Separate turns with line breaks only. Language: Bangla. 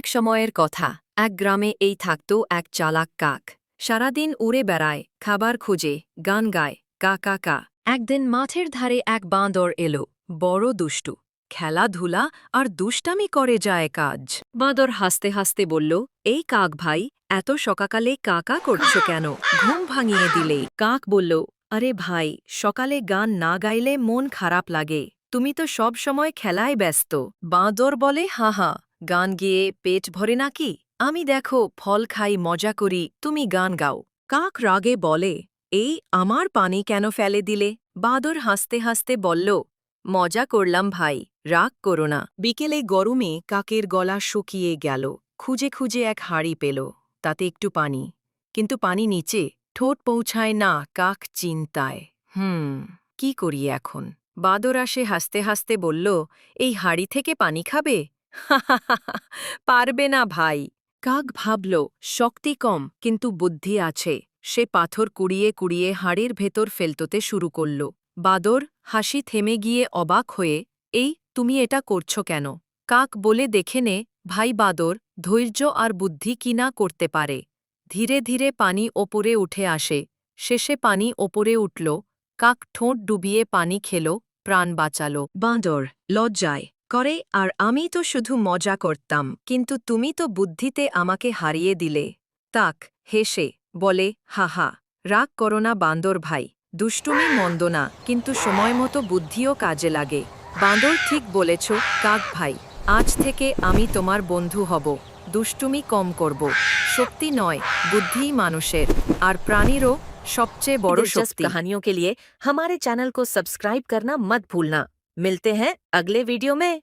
এক সময়ের কথা, এক গ্রামে এই থাকত এক চালাক কাক। সারাদিন উড়ে বেড়ায়, খাবার খুঁজে, গান গায়, কা কা কা। একদিন মাঠের ধারে এক বাঁদর এলো, বড় দুষ্টু। খেলাধুলা আর দুষ্টামি করে যায় কাজ। বাঁদর হাসতে হাসতে বলল, এই কাক ভাই, এত সকালে কাকা করছ কেন? ঘুম ভাঙিয়ে দিলে। কাক বলল, আরে ভাই, সকালে গান না গাইলে মন খারাপ লাগে। তুমি তো সব সময় খেলায় ব্যস্ত। বাঁদর বলে, হা হা। গান গেয়ে পেট ভরে নাকি? আমি দেখো, ফল খাই, মজা করি, তুমি গান গাও। কাক রাগে বলে, এই আমার পানি কেন ফেলে দিলে? বাদর হাসতে হাসতে বলল, মজা করলাম ভাই, রাগ করো না। বিকেলে গরমে কাকের গলা শুকিয়ে গেল, খুঁজে খুঁজে এক হাড়ি পেল, তাতে একটু পানি। কিন্তু পানি নিচে, ঠোঁট পৌঁছায় না কাক চিন্তায়। হুম, কি করি এখন? বাদর আসে হাসতে হাসতে বলল, এই হাড়ি থেকে পানি খাবে? পারবে না ভাই। কাক ভাবল, শক্তি কম, কিন্তু বুদ্ধি আছে। সে পাথর কুড়িয়ে কুড়িয়ে হাড়ির ভেতর ফেলততে শুরু করল। বাদর হাসি থেমে গিয়ে অবাক হয়ে, এই, তুমি এটা করছ কেন? কাক বলে, দেখে নে, ভাই বাদর, ধৈর্য আর বুদ্ধি কি না করতে পারে? ধীরে ধীরে পানি ওপরে উঠে আসে। শেষে পানি ওপরে উঠল। কাক ঠোঁট ডুবিয়ে পানি খেল, প্রাণ বাঁচাল। বাঁদর, লজ্জায় করে আর আমি তো শুধু মজা করতাম কিন্তু তুমি তো বুদ্ধিতে আমাকে হারিয়ে দিলে তাক হেসে বলে হা হা রাগ করো না বান্দর ভাই দুষ্টুমি মন্দ না কিন্তু সময়মতো বুদ্ধিও কাজে লাগে বাঁদর ঠিক বলেছ কাক ভাই আজ থেকে আমি তোমার বন্ধু হব দুষ্টুমি কম করব শক্তি নয় বুদ্ধিই মানুষের আর প্রাণীরও সবচেয়ে বড়
दिलचस्प
শক্তি
कहानियों के लिए हमारे चैनल को सब्सक्राइब करना मत भूलना मिलते हैं अगले वीडियो में।